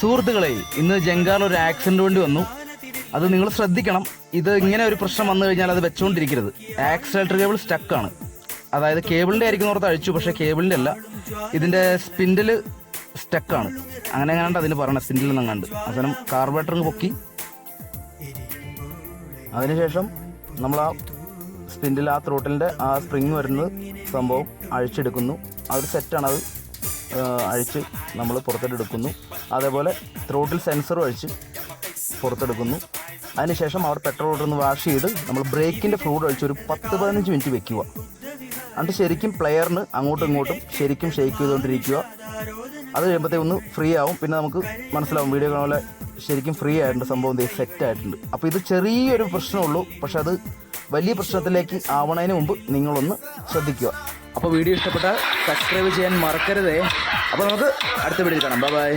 സുഹൃത്തുക്കളെ ഇന്ന് ജങ്കാറിൽ ഒരു ആക്സിഡന്റ് വേണ്ടി വന്നു. അത് നിങ്ങൾ ശ്രദ്ധിക്കണം. ഇത് ഇങ്ങനെ ഒരു പ്രശ്നം വന്നു കഴിഞ്ഞാൽ അത് വെച്ചുകൊണ്ടിരിക്കരുത് ആക്സിലേറ്റർ കേബിൾ സ്റ്റക്കാണ് അതായത് കേബിളിന്റെ ആയിരിക്കും ഓർത്ത് അഴിച്ചു പക്ഷേ കേബിളിന്റെ അല്ല. ഇതിന്റെ സ്പിൻഡിൽ സ്റ്റക്കാണ് അങ്ങനെ എങ്ങാണ്ട് അതിന് പറയണം സ്പിൻഡിൽ നിന്നങ്ങാണ്ട് അവസാനം കാർബറേറ്റർ പൊക്കി. അതിനുശേഷം നമ്മൾ ആ സ്പിൻഡിൽ ആ ത്രോട്ടിലിന്റെ ആ സ്പ്രിങ് വരുന്നത് സംഭവം അഴിച്ചെടുക്കുന്നു. ആ ഒരു സെറ്റാണ് അത് അഴിച്ച് നമ്മൾ പുറത്തെടുക്കുന്നു. അതേപോലെ ത്രോട്ടിൽ സെൻസറും അഴിച്ച് പുറത്തെടുക്കുന്നു. അതിനുശേഷം അവർ പെട്രോൾ ഒന്ന് വാഷ് ചെയ്ത് നമ്മൾ ബ്രേക്കിന്റെ ഫ്ലൂഡ് ഒഴിച്ച് ഒരു പത്ത് പതിനഞ്ച് മിനിറ്റ് വെക്കുക. എന്നിട്ട് ശരിക്കും പ്ലെയറിന് അങ്ങോട്ടും ഇങ്ങോട്ടും ശരിക്കും ഷെയ്ക്ക് ചെയ്തുകൊണ്ടിരിക്കുക. അത് കഴിയുമ്പോഴത്തേക്ക് ഒന്ന് ഫ്രീ ആവും. പിന്നെ നമുക്ക് മനസ്സിലാവും വീഡിയോ കാണാൻ ശരിക്കും ഫ്രീ ആയിട്ടുണ്ട്. സംഭവം സെറ്റ് ആയിട്ടുണ്ട്. അപ്പോൾ ഇത് ചെറിയൊരു പ്രശ്നമുള്ളൂ പക്ഷെ അത് വലിയ പ്രശ്നത്തിലേക്ക് ആവണതിന് മുമ്പ് നിങ്ങളൊന്ന് ശ്രദ്ധിക്കുക. അപ്പോൾ വീഡിയോ ഇഷ്ടപ്പെട്ടാൽ സബ്സ്ക്രൈബ് ചെയ്യാൻ മറക്കരുതേ. അപ്പോൾ നമുക്ക് അടുത്ത വീഡിയോയിൽ കാണാം. Bye bye